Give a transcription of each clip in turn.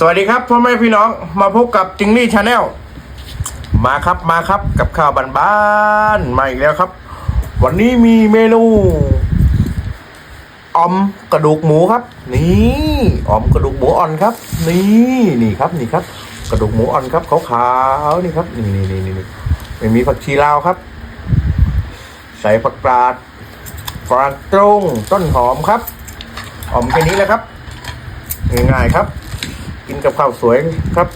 สวัสดีครับพ่อแม่พี่น้องมาพบกับจิงลี่ชาแนลมาครับมาครับกับข้าวบ้านๆมาอีกแล้วครับ วันนี้มีเมนูออมกระดูกหมูครับ นี่ออมกระดูกหมูอ่อนครับ นี่นี่ครับนี่ครับ กระดูกหมูอ่อนครับขาวๆนี่ครับนี่นี่นี่นี่ไม่มีผักชีลาวครับ ใส่ผักกาดฝรั่งตรงต้นหอมครับออมแค่นี้แหละครับง่ายๆครับ กินกับข้าวสวยครับ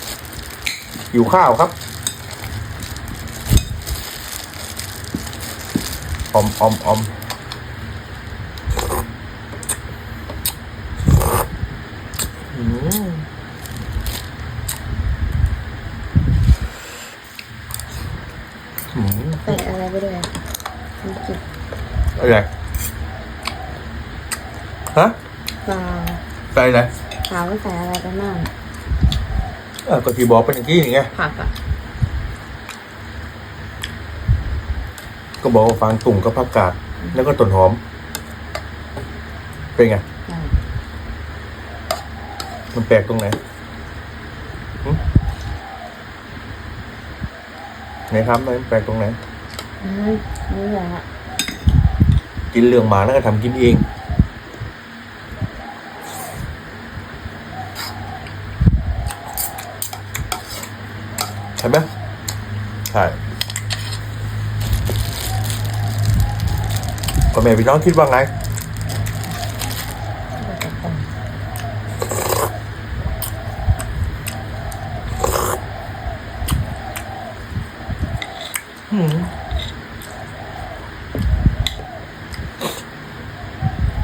อยู่ข้าวครับอมอมอมอืมอืมใส่อะไรไปด้วยน้ำจิ้มอะไรฮะปลาใส่อะไรถามว่าใส่อะไรไปบ้าง เออก็ที่บอกเป็นอย่างนี้ไงผักอะก็บอกว่าฟางตุ่งกับผักกาดแล้วก็ต้นหอม เป็นไง อืมมันแปลกตรงไหนหึไหนครับมันแปลกตรงไหน อืมนี่แหละฮะกินเรื่องหมาแล้วก็ทำกินเอง ใช่ไหมใช่ก็ แม่พี่น้องคิดว่าไง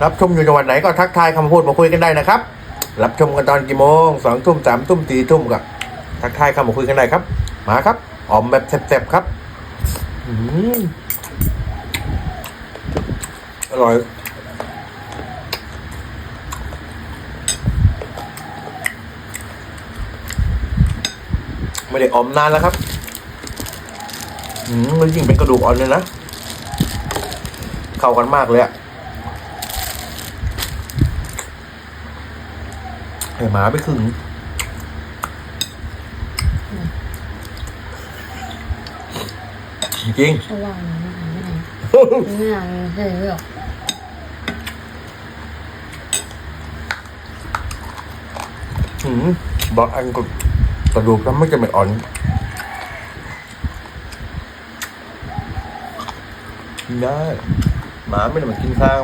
รับชมอยู่จังหวัดไหนก็ทักทายคำพูดมาคุยกันได้นะครับ รับชมกันตอนกี่โมงสองทุ่มสามทุ่มตีทุ่มกับทักทายคำมาคุยกันได้ครับ มาครับ ออมแบบแซ่บๆครับ อืม ร่อยไม่ได้ออมนานแล้วครับอืมมันยิ่งเป็นกระดูกอ่อนเลยนะ เข้ากันมากเลยอะไอหมาไปครึ่งจริงราะว่ามันไม่ทำไม่ได้ไม่ทำให้เลือกๆอืม บางอันก็กระดูกแล้วไม่จะไม่อ่อนกินได้หมาไม่ได้มากินข้าว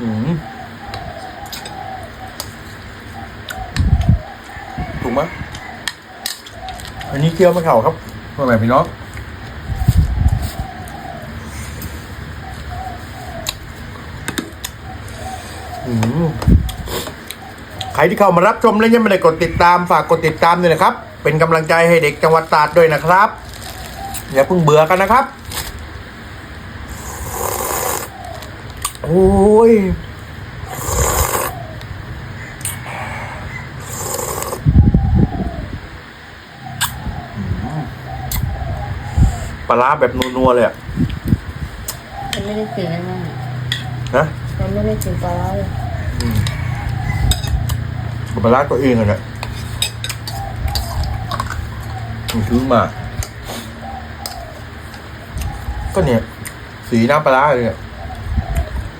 อืมถูกไหมอันนี้เคี่ยวมะเข่าครับ พ่อแม่พี่น้องอืมใครที่เข้ามารับชมแล้วยังไม่ได้กดติดตามฝากกดติดตามด้วยนะครับ เป็นกำลังใจให้เด็กจังหวัดตราดด้วยนะครับ อย่าเพิ่งเบื่อกันนะครับ โอ้ย ลาร้าแบบนัวๆเลยอะมันไม่ได้กลิ่นอะไรมากนะมันไม่ได้กลิ่นปลาร้าเลยปลาร้าตัวเองอะเนี่ยมันซื้อมา ก็เนี่ย สีน้ำปลาร้าเลยเนี่ย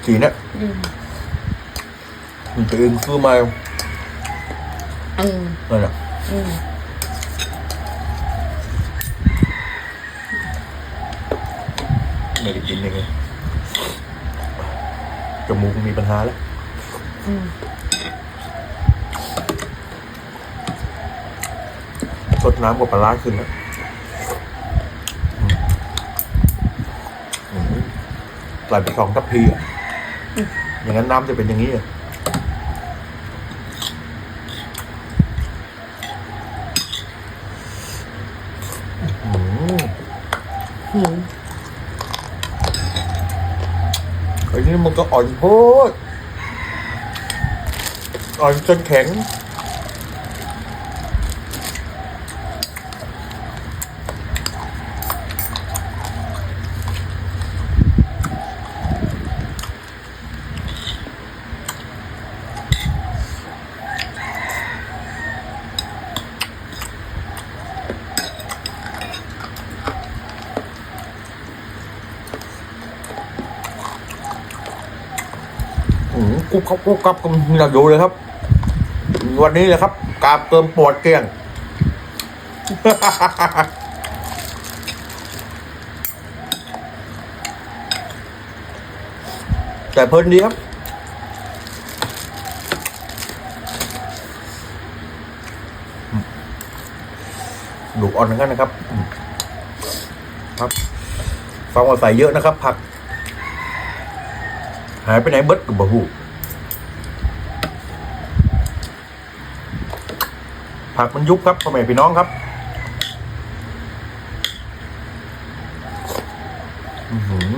สีเนี่ยอืมมันตัวเองซื้อมาอืม นั่นแหละอืม ไม่ได้กินยังไงจมูกมีปัญหาแล้วสดน้ำกับปลาขึ้นแล้วอืมอืมใส่ไปสองทัพพีอะอย่างนั้นน้ำจะเป็นอย่างนี้อะอืม หิว ไอ้นี่มัน ก็อ่อนโพดอ่อนจนแข็ง กุ๊บกับกุ๊บกับกุ๊บเราดูเลยครับ วันนี้เลยครับกาบเติมปวดเกลียงแต่เพลินดีครับดูอ่อนเหมือนกันนะครับ ครับฟังว่าใส่เยอะนะครับ ผัก หายไปไหนเบิดกับบะ ผักมันยุบครับพ่อแม่พี่น้องครับอื้อหือ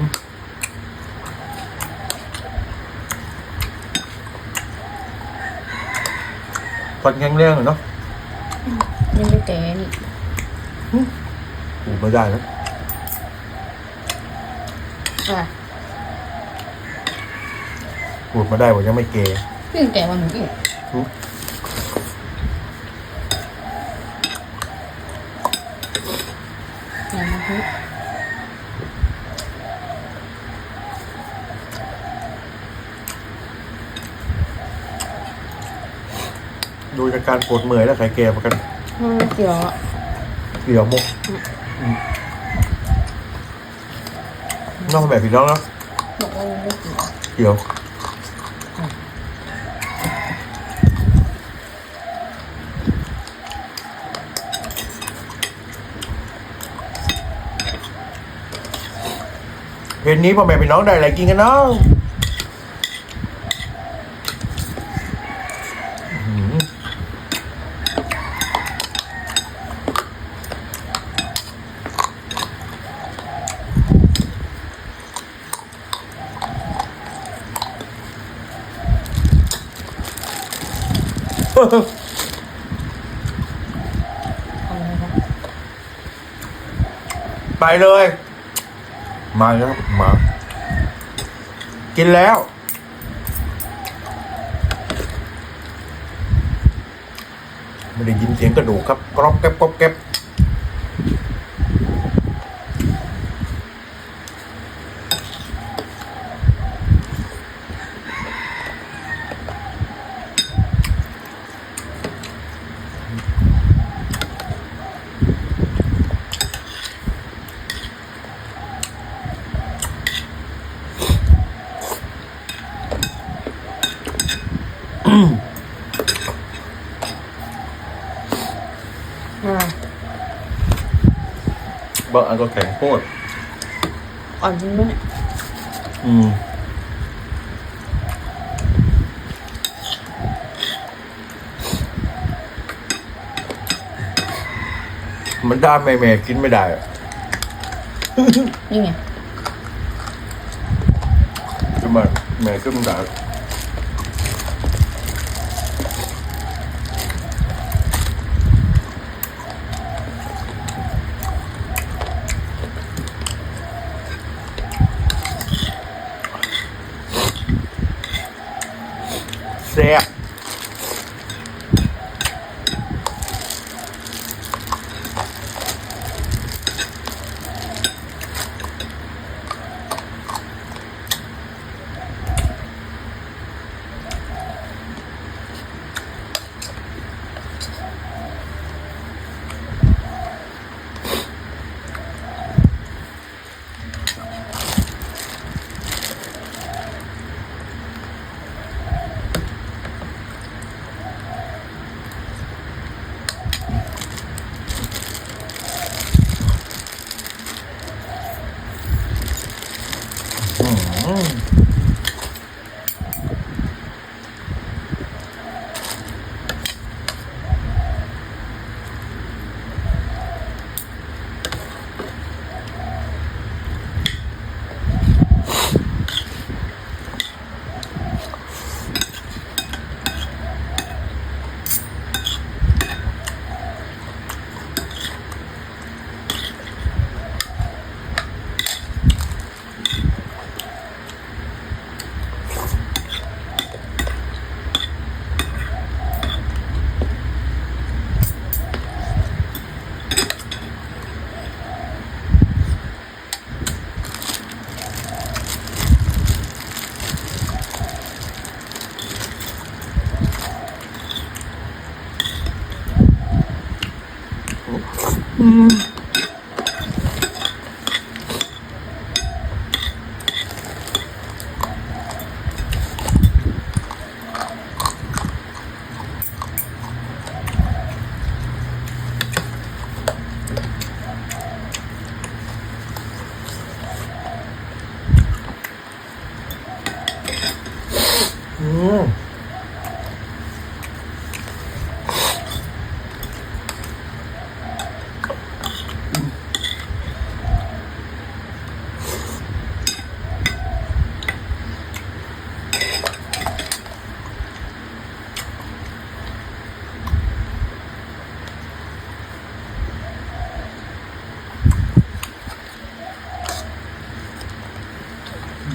ฟันแข็งแรงเลยเนาะยังไม่แก่นี่อูไม่ได้นะอะพูดมาได้ว่ายังไม่เกย์เพิ่งแก่วันหนึ่งอีก อืมอย่ามาพูดดูจากการปวดเมื่อยแล้วใครเกย์มากันไม่เกี่ยวอะเกี่ยวมุกอืมน้องแบบพี่น้องเนาะบอกว่าไม่เกี่ยวเกี่ยว เพลงนี้พ่อแม่พี่น้องได้อะไรกินกันเนาะอื้อหือทำอะไรครับไปเลย มาแล้วครับมากินแล้ว ไม่ได้ยินเสียงกระดูกครับกรอบแก๊บกรอบแก๊บ บางอันก็แข็งโคตรอ่อนจริงด้วยอืมมันด้านแม่แม่กินไม่ได้อะนี่ไง จะมาแม่ขึ้นมันด่า แ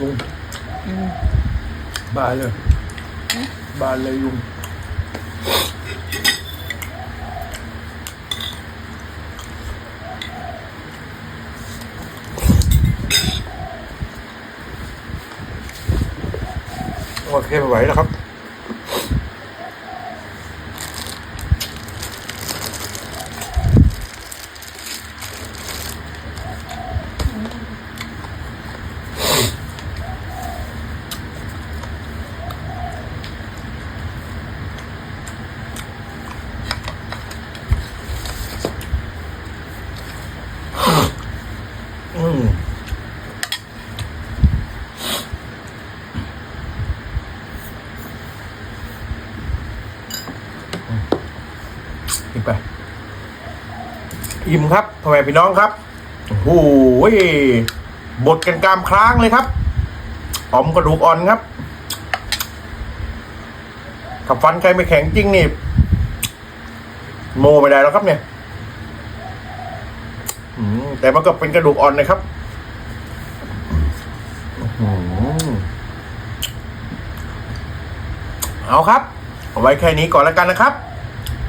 ลุงอืมบานเลยบานเลยลุงโอเคไม่ไหวแล้วครับ อืม ไป อิ่มครับพ่อแม่พี่น้องครับโอ้โหบดกันกรามคล้างเลยครับออมกระดูกอ่อนครับถ้าฟันใครไม่แข็งจริงนี่โมไม่ได้แล้วครับเนี่ยแต่มันก็เป็นกระดูกอ่อนนะครับเอาครับเอาไว้แค่นี้ก่อนแล้วกันนะครับ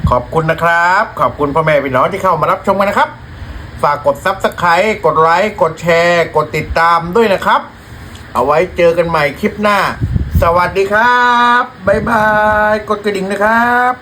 ขอบคุณนะครับ ขอบคุณพ่อแม่พี่น้องที่เข้ามารับชมกันนะครับ ฝากกดซับสไครต์กดไลค์กดแชร์ กดติดตามด้วยนะครับ เอาไว้เจอกันใหม่คลิปหน้า สวัสดีครับบ๊ายบาย กดกระดิ่งนะครับ